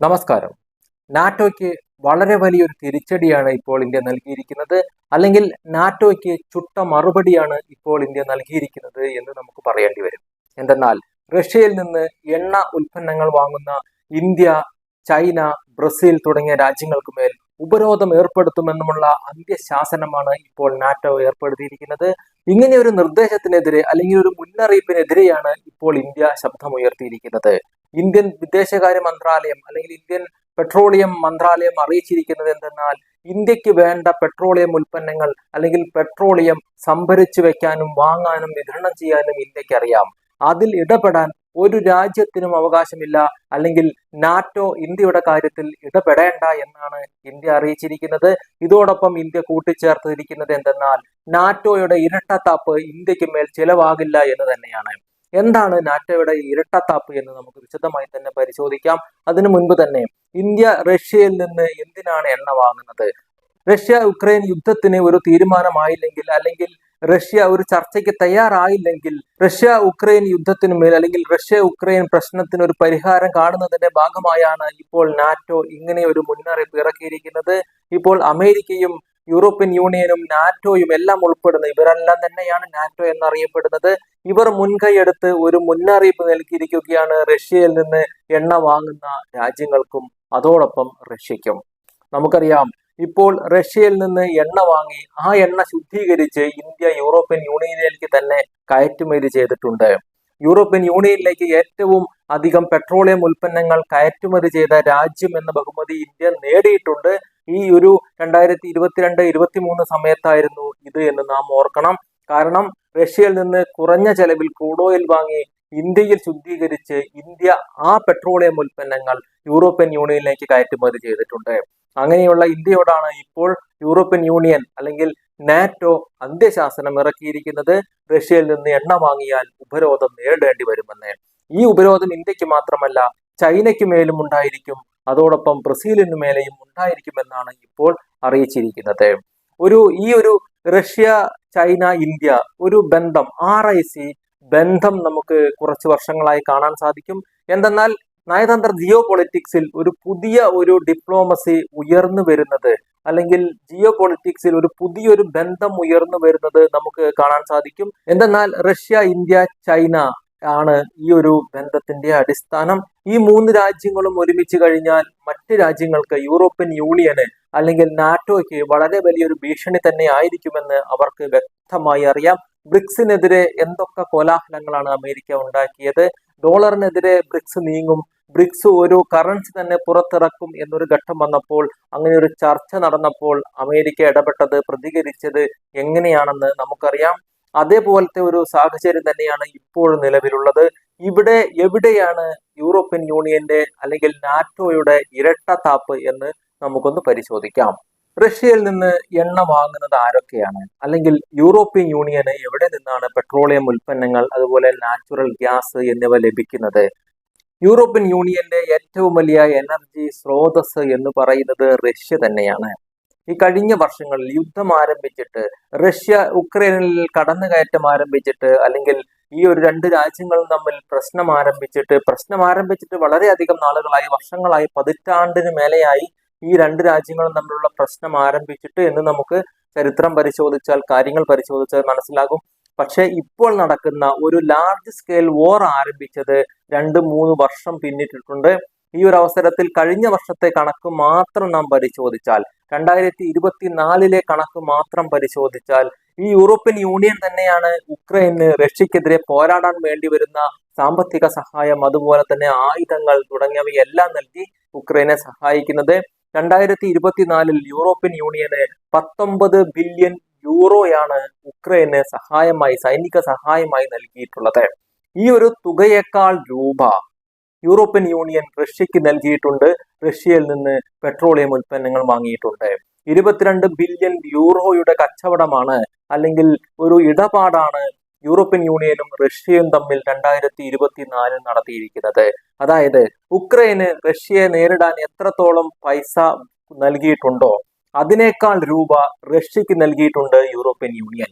നമസ്കാരം. നാറ്റോയ്ക്ക് വളരെ വലിയൊരു തിരിച്ചടിയാണ് ഇപ്പോൾ ഇന്ത്യ നൽകിയിരിക്കുന്നത്. അല്ലെങ്കിൽ നാറ്റോയ്ക്ക് ചുട്ട മറുപടിയാണ് ഇപ്പോൾ ഇന്ത്യ നൽകിയിരിക്കുന്നത് എന്ന് നമുക്ക് പറയേണ്ടി വരും. എന്തെന്നാൽ റഷ്യയിൽ നിന്ന് എണ്ണ ഉൽപ്പന്നങ്ങൾ വാങ്ങുന്ന ഇന്ത്യ ചൈന ബ്രസീൽ തുടങ്ങിയ രാജ്യങ്ങൾക്ക് മേൽ ഉപരോധം ഏർപ്പെടുത്തുമെന്നുമുള്ള അന്ത്യശാസനമാണ് ഇപ്പോൾ നാറ്റോ ഏർപ്പെടുത്തിയിരിക്കുന്നത്. ഇങ്ങനെ ഒരു നിർദ്ദേശത്തിനെതിരെ അല്ലെങ്കിൽ ഒരു മുന്നറിയിപ്പിനെതിരെയാണ് ഇപ്പോൾ ഇന്ത്യ ശബ്ദമുയർത്തിയിരിക്കുന്നത്. ഇന്ത്യൻ വിദേശകാര്യ മന്ത്രാലയം അല്ലെങ്കിൽ ഇന്ത്യൻ പെട്രോളിയം മന്ത്രാലയം അറിയിച്ചിരിക്കുന്നത് എന്തെന്നാൽ ഇന്ത്യയ്ക്ക് വേണ്ട പെട്രോളിയം ഉൽപ്പന്നങ്ങൾ അല്ലെങ്കിൽ പെട്രോളിയം സംഭരിച്ചു വെക്കാനും വാങ്ങാനും വിതരണം ചെയ്യാനും ഇന്ത്യയ്ക്ക് അറിയാം. അതിൽ ഇടപെടാൻ ഒരു രാജ്യത്തിനും അവകാശമില്ല അല്ലെങ്കിൽ നാറ്റോ ഇന്ത്യയുടെ കാര്യത്തിൽ ഇടപെടേണ്ട എന്നാണ് ഇന്ത്യ അറിയിച്ചിരിക്കുന്നത്. ഇതോടൊപ്പം ഇന്ത്യ കൂട്ടിച്ചേർത്തിരിക്കുന്നത് എന്തെന്നാൽ നാറ്റോയുടെ ഇരട്ടത്താപ്പ് ഇന്ത്യയ്ക്ക് മേൽ ചിലവാകില്ല എന്ന് തന്നെയാണ്. എന്താണ് നാറ്റോയുടെ ഇരട്ടത്താപ്പ് എന്ന് നമുക്ക് വിശദമായി തന്നെ പരിശോധിക്കാം. അതിനു മുൻപ് തന്നെ ഇന്ത്യ റഷ്യയിൽ നിന്ന് എന്തിനാണ് എണ്ണ വാങ്ങുന്നത്? റഷ്യ ഉക്രൈൻ യുദ്ധത്തിന് ഒരു തീരുമാനമായില്ലെങ്കിൽ അല്ലെങ്കിൽ റഷ്യ ഒരു ചർച്ചയ്ക്ക് തയ്യാറായില്ലെങ്കിൽ റഷ്യ ഉക്രൈൻ യുദ്ധത്തിനു മേൽ അല്ലെങ്കിൽ റഷ്യ ഉക്രൈൻ പ്രശ്നത്തിന് ഒരു പരിഹാരം കാണുന്നതിന്റെ ഭാഗമായാണ് ഇപ്പോൾ നാറ്റോ ഇങ്ങനെ ഒരു മുന്നറിയിപ്പ് ഇറക്കിയിരിക്കുന്നത്. ഇപ്പോൾ അമേരിക്കയും യൂറോപ്യൻ യൂണിയനും നാറ്റോയും എല്ലാം ഉൾപ്പെടുന്ന ഇവരെല്ലാം തന്നെയാണ് നാറ്റോ എന്നറിയപ്പെടുന്നത്. ഇവർ മുൻകൈയെടുത്ത് ഒരു മുന്നറിയിപ്പ് നൽകിയിരിക്കുകയാണ് റഷ്യയിൽ നിന്ന് എണ്ണ വാങ്ങുന്ന രാജ്യങ്ങൾക്കും അതോടൊപ്പം റഷ്യയ്ക്കും. നമുക്കറിയാം ഇപ്പോൾ റഷ്യയിൽ നിന്ന് എണ്ണ വാങ്ങി ആ എണ്ണ ശുദ്ധീകരിച്ച് ഇന്ത്യ യൂറോപ്യൻ യൂണിയനിലേക്ക് തന്നെ കയറ്റുമതി ചെയ്തിട്ടുണ്ട്. യൂറോപ്യൻ യൂണിയനിലേക്ക് ഏറ്റവും അധികം പെട്രോളിയം ഉൽപ്പന്നങ്ങൾ കയറ്റുമതി ചെയ്ത രാജ്യം എന്ന ബഹുമതി ഇന്ത്യ നേടിയിട്ടുണ്ട്. ഈ ഒരു രണ്ടായിരത്തി ഇരുപത്തിരണ്ട് ഇരുപത്തിമൂന്ന് സമയത്തായിരുന്നു ഇത് എന്ന് നാം ഓർക്കണം. കാരണം റഷ്യയിൽ നിന്ന് കുറഞ്ഞ ചെലവിൽ ക്രൂഡ് ഓയിൽ വാങ്ങി ഇന്ത്യയിൽ ശുദ്ധീകരിച്ച് ഇന്ത്യ ആ പെട്രോളിയം ഉൽപ്പന്നങ്ങൾ യൂറോപ്യൻ യൂണിയനിലേക്ക് കയറ്റുമതി ചെയ്തിട്ടുണ്ട്. അങ്ങനെയുള്ള ഇന്ത്യയോടാണ് ഇപ്പോൾ യൂറോപ്യൻ യൂണിയൻ അല്ലെങ്കിൽ നാറ്റോ അന്ത്യശാസനം ഇറക്കിയിരിക്കുന്നത് റഷ്യയിൽ നിന്ന് എണ്ണ വാങ്ങിയാൽ ഉപരോധം നേരിടേണ്ടി വരുമെന്ന്. ഈ ഉപരോധം ഇന്ത്യയ്ക്ക് മാത്രമല്ല ചൈനയ്ക്ക് മേലും ഉണ്ടായിരിക്കും. അതോടൊപ്പം ബ്രസീലിന് മേലെയും ഉണ്ടായിരിക്കുമെന്നാണ് ഇപ്പോൾ അറിയിച്ചിരിക്കുന്നത്. ഒരു ഈ ഒരു റഷ്യ ചൈന ഇന്ത്യ ഒരു ബന്ധം ആർ ഐ സി ബന്ധം നമുക്ക് കുറച്ച് വർഷങ്ങളായി കാണാൻ സാധിക്കും. എന്തെന്നാൽ നയതന്ത്ര ജിയോ പൊളിറ്റിക്സിൽ ഒരു പുതിയ ഒരു ഡിപ്ലോമസി ഉയർന്നു വരുന്നത് അല്ലെങ്കിൽ ജിയോ പൊളിറ്റിക്സിൽ ഒരു പുതിയൊരു ബന്ധം ഉയർന്നു വരുന്നത് നമുക്ക് കാണാൻ സാധിക്കും. എന്തെന്നാൽ റഷ്യ ഇന്ത്യ ചൈന ആണ് ഈ ഒരു ബന്ധത്തിന്റെ അടിസ്ഥാനം. ഈ മൂന്ന് രാജ്യങ്ങളും ഒരുമിച്ച് കഴിഞ്ഞാൽ മറ്റ് രാജ്യങ്ങൾക്ക് യൂറോപ്യൻ യൂണിയന് അല്ലെങ്കിൽ നാറ്റോയ്ക്ക് വളരെ വലിയൊരു ഭീഷണി തന്നെ ആയിരിക്കുമെന്ന് അവർക്ക് വ്യക്തമായി അറിയാം. ബ്രിക്സിനെതിരെ എന്തൊക്കെ കോലാഹലങ്ങളാണ് അമേരിക്ക ഉണ്ടാക്കിയത്? ഡോളറിനെതിരെ ബ്രിക്സ് നീങ്ങും. ബ്രിക്സ് ഒരു കറൻസി തന്നെ പുറത്തിറക്കും എന്നൊരു ഘട്ടം വന്നപ്പോൾ അങ്ങനെ ഒരു ചർച്ച നടന്നപ്പോൾ അമേരിക്ക ഇടപെട്ടത് പ്രതികരിച്ചത് എങ്ങനെയാണെന്ന് നമുക്കറിയാം. അതേപോലത്തെ ഒരു സാഹചര്യം തന്നെയാണ് ഇപ്പോൾ നിലവിലുള്ളത്. ഇവിടെ എവിടെയാണ് യൂറോപ്യൻ യൂണിയന്റെ അല്ലെങ്കിൽ നാറ്റോയുടെ ഇരട്ട താപ്പ് എന്ന് നമുക്കൊന്ന് പരിശോധിക്കാം. റഷ്യയിൽ നിന്ന് എണ്ണ വാങ്ങുന്നത് ആരൊക്കെയാണ്? അല്ലെങ്കിൽ യൂറോപ്യൻ യൂണിയന് എവിടെ നിന്നാണ് പെട്രോളിയം ഉൽപ്പന്നങ്ങൾ അതുപോലെ നാച്ചുറൽ ഗ്യാസ് എന്നിവ ലഭിക്കുന്നത്? യൂറോപ്യൻ യൂണിയന്റെ ഏറ്റവും വലിയ എനർജി സ്രോതസ് എന്ന് പറയുന്നത് റഷ്യ തന്നെയാണ്. ഈ കഴിഞ്ഞ വർഷങ്ങളിൽ യുദ്ധം ആരംഭിച്ചിട്ട് റഷ്യ ഉക്രൈനിൽ കടന്നുകയറ്റം ആരംഭിച്ചിട്ട് അല്ലെങ്കിൽ ഈ ഒരു രണ്ട് രാജ്യങ്ങളും തമ്മിൽ പ്രശ്നം ആരംഭിച്ചിട്ട് പ്രശ്നം ആരംഭിച്ചിട്ട് വളരെയധികം നാളുകളായി വർഷങ്ങളായി പതിറ്റാണ്ടിന് മേലെയായി ഈ രണ്ട് രാജ്യങ്ങളും തമ്മിലുള്ള പ്രശ്നം ആരംഭിച്ചിട്ട് എന്ന് നമുക്ക് ചരിത്രം പരിശോധിച്ചാൽ കാര്യങ്ങൾ പരിശോധിച്ചാൽ മനസ്സിലാകും. പക്ഷെ ഇപ്പോൾ നടക്കുന്ന ഒരു ലാർജ് സ്കെയിൽ വോർ ആരംഭിച്ചത് രണ്ട് മൂന്ന് വർഷം പിന്നിട്ടിട്ടുണ്ട്. ഈ ഒരു അവസരത്തിൽ കഴിഞ്ഞ വർഷത്തെ കണക്ക് മാത്രം നാം പരിശോധിച്ചാൽ രണ്ടായിരത്തി ഇരുപത്തിനാലിലെ കണക്ക് മാത്രം പരിശോധിച്ചാൽ ഈ യൂറോപ്യൻ യൂണിയൻ തന്നെയാണ് ഉക്രൈന് റഷ്യക്കെതിരെ പോരാടാൻ വേണ്ടി വരുന്ന സാമ്പത്തിക സഹായം അതുപോലെ തന്നെ ആയുധങ്ങൾ തുടങ്ങിയവയെല്ലാം നൽകി ഉക്രൈനെ സഹായിക്കുന്നത്. രണ്ടായിരത്തി ഇരുപത്തിനാലിൽ യൂറോപ്യൻ യൂണിയന് പത്തൊമ്പത് ബില്യൺ യൂറോയാണ് ഉക്രൈന് സഹായമായി സൈനിക സഹായമായി നൽകിയിട്ടുള്ളത്. ഈ ഒരു തുകയേക്കാൾ രൂപ യൂറോപ്യൻ യൂണിയൻ റഷ്യക്ക് നൽകിയിട്ടുണ്ട്. റഷ്യയിൽ നിന്ന് പെട്രോളിയം ഉൽപ്പന്നങ്ങൾ വാങ്ങിയിട്ടുണ്ട്. ഇരുപത്തിരണ്ട് ബില്യൺ യൂറോയുടെ കച്ചവടമാണ് അല്ലെങ്കിൽ ഒരു ഇടപാടാണ് യൂറോപ്യൻ യൂണിയനും റഷ്യയും തമ്മിൽ രണ്ടായിരത്തി ഇരുപത്തിനാലിൽ നടത്തിയിരിക്കുന്നത്. അതായത് ഉക്രൈന് റഷ്യയെ നേരിടാൻ എത്രത്തോളം പൈസ നൽകിയിട്ടുണ്ടോ അതിനേക്കാൾ രൂപ റഷ്യക്ക് നൽകിയിട്ടുണ്ട് യൂറോപ്യൻ യൂണിയൻ.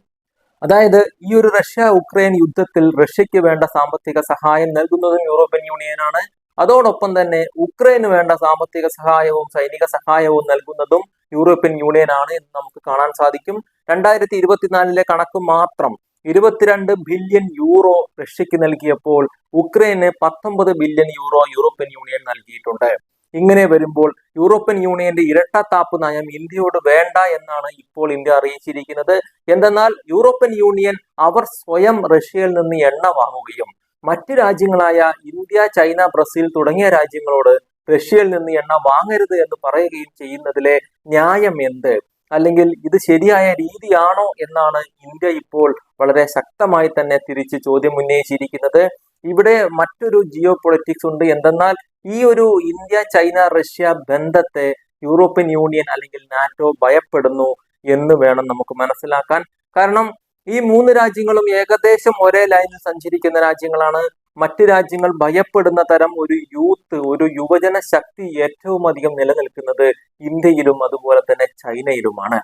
അതായത് ഈ ഒരു റഷ്യ ഉക്രൈൻ യുദ്ധത്തിൽ റഷ്യക്ക് വേണ്ട സാമ്പത്തിക സഹായം നൽകുന്നതും യൂറോപ്യൻ യൂണിയനാണ്. അതോടൊപ്പം തന്നെ ഉക്രൈന് വേണ്ട സാമ്പത്തിക സഹായവും സൈനിക സഹായവും നൽകുന്നതും യൂറോപ്യൻ യൂണിയൻ ആണ് എന്ന് നമുക്ക് കാണാൻ സാധിക്കും. രണ്ടായിരത്തി ഇരുപത്തിനാലിലെ കണക്ക് മാത്രം ഇരുപത്തിരണ്ട് ബില്യൺ യൂറോ റഷ്യക്ക് നൽകിയപ്പോൾ ഉക്രൈന് പത്തൊമ്പത് ബില്യൺ യൂറോ യൂറോപ്യൻ യൂണിയൻ നൽകിയിട്ടുണ്ട്. ഇങ്ങനെ വരുമ്പോൾ യൂറോപ്യൻ യൂണിയന്റെ ഇരട്ടത്താപ്പ് നയം ഇന്ത്യയോട് വേണ്ട എന്നാണ് ഇപ്പോൾ ഇന്ത്യ അറിയിച്ചിരിക്കുന്നത്. എന്തെന്നാൽ യൂറോപ്യൻ യൂണിയൻ അവർ സ്വയം റഷ്യയിൽ നിന്ന് എണ്ണ വാങ്ങുകയും മറ്റ് രാജ്യങ്ങളായ ഇന്ത്യ ചൈന ബ്രസീൽ തുടങ്ങിയ രാജ്യങ്ങളോട് റഷ്യയിൽ നിന്ന് എണ്ണ വാങ്ങരുത് എന്ന് പറയുകയും ചെയ്യുന്നതിലെ ന്യായം എന്ത്? അല്ലെങ്കിൽ ഇത് ശരിയായ രീതിയാണോ എന്നാണ് ഇന്ത്യ ഇപ്പോൾ വളരെ ശക്തമായി തന്നെ തിരിച്ച് ചോദ്യം ഉന്നയിച്ചിരിക്കുന്നത്. ഇവിടെ മറ്റൊരു ജിയോ പൊളിറ്റിക്സ് ഉണ്ട്. എന്തെന്നാൽ ഈ ഒരു ഇന്ത്യ ചൈന റഷ്യ ബന്ധത്തെ യൂറോപ്യൻ യൂണിയൻ അല്ലെങ്കിൽ നാറ്റോ ഭയപ്പെടുന്നു എന്ന് വേണം നമുക്ക് മനസ്സിലാക്കാൻ. കാരണം ഈ മൂന്ന് രാജ്യങ്ങളും ഏകദേശം ഒരേ ലൈനിൽ സഞ്ചരിക്കുന്ന രാജ്യങ്ങളാണ്. മറ്റ് രാജ്യങ്ങൾ ഭയപ്പെടുന്ന തരം ഒരു യൂത്ത് ഒരു യുവജന ശക്തി ഏറ്റവും അധികം നിലനിൽക്കുന്നത് ഇന്ത്യയിലും അതുപോലെ തന്നെ ചൈനയിലുമാണ്.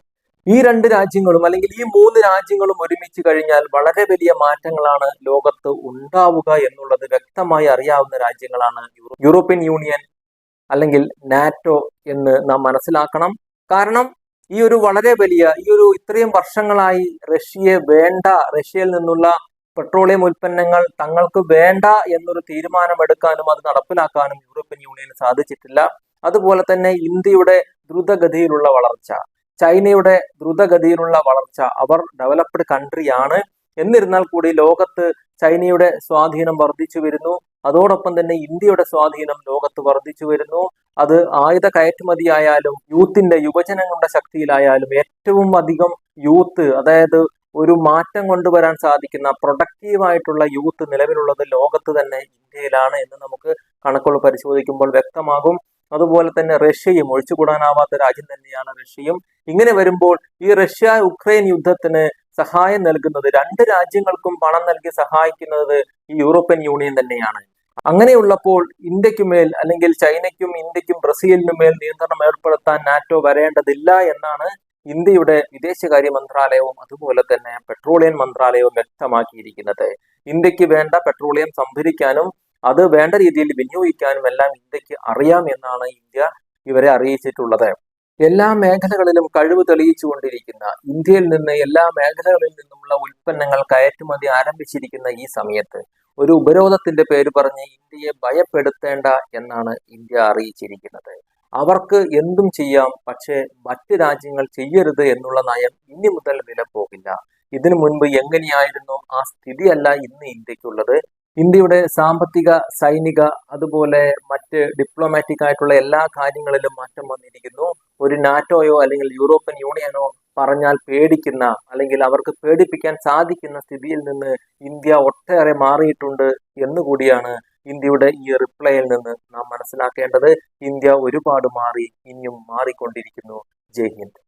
ഈ രണ്ട് രാജ്യങ്ങളും അല്ലെങ്കിൽ ഈ മൂന്ന് രാജ്യങ്ങളും ഒരുമിച്ച് കഴിഞ്ഞാൽ വളരെ വലിയ മാറ്റങ്ങളാണ് ലോകത്ത് ഉണ്ടാവുക എന്നുള്ളത് വ്യക്തമായി അറിയാവുന്ന രാജ്യങ്ങളാണ് യൂറോപ്യൻ യൂണിയൻ അല്ലെങ്കിൽ നാറ്റോ എന്ന് നാം മനസ്സിലാക്കണം. കാരണം ഈ ഒരു വളരെ വലിയ ഈ ഒരു ഇത്രയും വർഷങ്ങളായി റഷ്യയെ വേണ്ട റഷ്യയിൽ നിന്നുള്ള പെട്രോളിയം ഉൽപ്പന്നങ്ങൾ തങ്ങൾക്ക് വേണ്ട എന്നൊരു തീരുമാനം എടുക്കാനും അത് നടപ്പിലാക്കാനും യൂറോപ്യൻ യൂണിയന് സാധിച്ചിട്ടില്ല. അതുപോലെ തന്നെ ഇന്ത്യയുടെ ദ്രുതഗതിയിലുള്ള വളർച്ച ചൈനയുടെ ദ്രുതഗതിയിലുള്ള വളർച്ച അവർ ഡെവലപ്ഡ് കൺട്രിയാണ് എന്നിരുന്നാൽ കൂടി ലോകത്ത് ചൈനയുടെ സ്വാധീനം വർദ്ധിച്ചു വരുന്നു. അതോടൊപ്പം തന്നെ ഇന്ത്യയുടെ സ്വാധീനം ലോകത്ത് വർദ്ധിച്ചു വരുന്നു. അത് ആയുധ കയറ്റുമതി ആയാലും യൂത്തിന്റെ യുവജനങ്ങളുടെ ശക്തിയിലായാലും ഏറ്റവും അധികം യൂത്ത് അതായത് ഒരു മാറ്റം കൊണ്ടുവരാൻ സാധിക്കുന്ന പ്രൊഡക്റ്റീവായിട്ടുള്ള യൂത്ത് നിലവിലുള്ളത് ലോകത്ത് തന്നെ ഇന്ത്യയിലാണ് എന്ന് നമുക്ക് കണക്കുകൾ പരിശോധിക്കുമ്പോൾ വ്യക്തമാകും. അതുപോലെ തന്നെ റഷ്യയും ഒഴിച്ചുകൂടാനാവാത്ത രാജ്യം തന്നെയാണ് റഷ്യയും. ഇങ്ങനെ വരുമ്പോൾ ഈ റഷ്യ ഉക്രൈൻ യുദ്ധത്തിന് സഹായം നൽകുന്നത് രണ്ട് രാജ്യങ്ങൾക്കും പണം നൽകി സഹായിക്കുന്നത് ഈ യൂറോപ്യൻ യൂണിയൻ തന്നെയാണ്. അങ്ങനെയുള്ളപ്പോൾ ഇന്ത്യക്കുമേൽ അല്ലെങ്കിൽ ചൈനയ്ക്കും ഇന്ത്യക്കും ബ്രസീലിനുമേൽ നിയന്ത്രണം ഏർപ്പെടുത്താൻ നാറ്റോ വരേണ്ടതില്ല എന്നാണ് ഇന്ത്യയുടെ വിദേശകാര്യ മന്ത്രാലയവും അതുപോലെ തന്നെ പെട്രോളിയം മന്ത്രാലയവും വ്യക്തമാക്കിയിരിക്കുന്നത്. ഇന്ത്യയ്ക്ക് വേണ്ട പെട്രോളിയം സംഭരിക്കാനും അത് വേണ്ട രീതിയിൽ വിനിയോഗിക്കാനും എല്ലാം ഇന്ത്യയ്ക്ക് അറിയാം എന്നാണ് ഇന്ത്യ ഇവരെ അറിയിച്ചിട്ടുള്ളത്. എല്ലാ മേഖലകളിലും കഴിവ് തെളിയിച്ചുകൊണ്ടിരിക്കുന്ന ഇന്ത്യയിൽ നിന്ന് എല്ലാ മേഖലകളിൽ നിന്നുമുള്ള ഉൽപ്പന്നങ്ങൾ കയറ്റുമതി ആരംഭിച്ചിരിക്കുന്ന ഈ സമയത്ത് ഒരു ഉപരോധത്തിന്റെ പേര് പറഞ്ഞ് ഇന്ത്യയെ ഭയപ്പെടുത്തേണ്ട എന്നാണ് ഇന്ത്യ അറിയിച്ചിരിക്കുന്നത്. അവർക്ക് എന്തും ചെയ്യാം പക്ഷേ മറ്റ് രാജ്യങ്ങൾ ചെയ്യരുത് എന്നുള്ള നയം ഇനി മുതൽ നിലപ്പോകില്ല ഇതിനു മുൻപ് എങ്ങനെയായിരുന്നു ആ സ്ഥിതിയല്ല ഇന്ന് ഇന്ത്യക്കുള്ളത്. ഇന്ത്യയുടെ സാമ്പത്തിക സൈനിക അതുപോലെ മറ്റ് ഡിപ്ലോമാറ്റിക് ആയിട്ടുള്ള എല്ലാ കാര്യങ്ങളിലും മാറ്റം വന്നിരിക്കുന്നു. ഒരു നാറ്റോയോ അല്ലെങ്കിൽ യൂറോപ്യൻ യൂണിയനോ പറഞ്ഞാൽ പേടിക്കുന്ന അല്ലെങ്കിൽ അവർക്ക് പേടിപ്പിക്കാൻ സാധിക്കുന്ന സ്ഥിതിയിൽ നിന്ന് ഇന്ത്യ ഒട്ടേറെ മാറിയിട്ടുണ്ട് എന്നുകൂടിയാണ് ഇന്ത്യയുടെ ഈ റിപ്ലൈയിൽ നിന്ന് നാം മനസ്സിലാക്കേണ്ടത് ഇന്ത്യ ഒരുപാട് മാറി ഇനിയും മാറിക്കൊണ്ടിരിക്കുന്നു. ജയ് ഹിന്ദ്.